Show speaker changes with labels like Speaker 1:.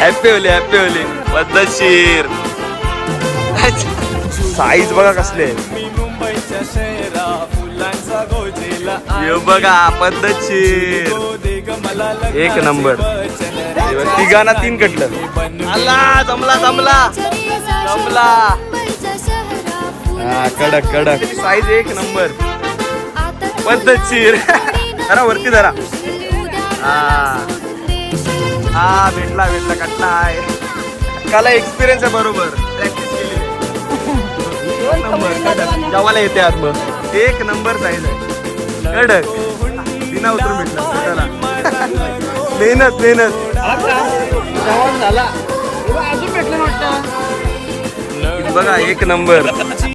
Speaker 1: Happy Holi happy Holi पद्धतशीर size बघा कसले. बघा पद्धतशीर एक नंबर. तिघांना तीन कटलं. आला जमला जमला. जमला. कडक कडक. साईज एक नंबर. पद्धतशीर जरा वरती जरा हा. हा भेटला भेटला कटला आहे. काला एक्सपिरियन्स आहे बरोबर. प्रॅक्टिस केली. नंबर जेवायला येते आत मग. एक नंबर साईज आहे कडक. बिना उतरून भेटला. चला. मेहनत मेहनत. बघा एक नंबर.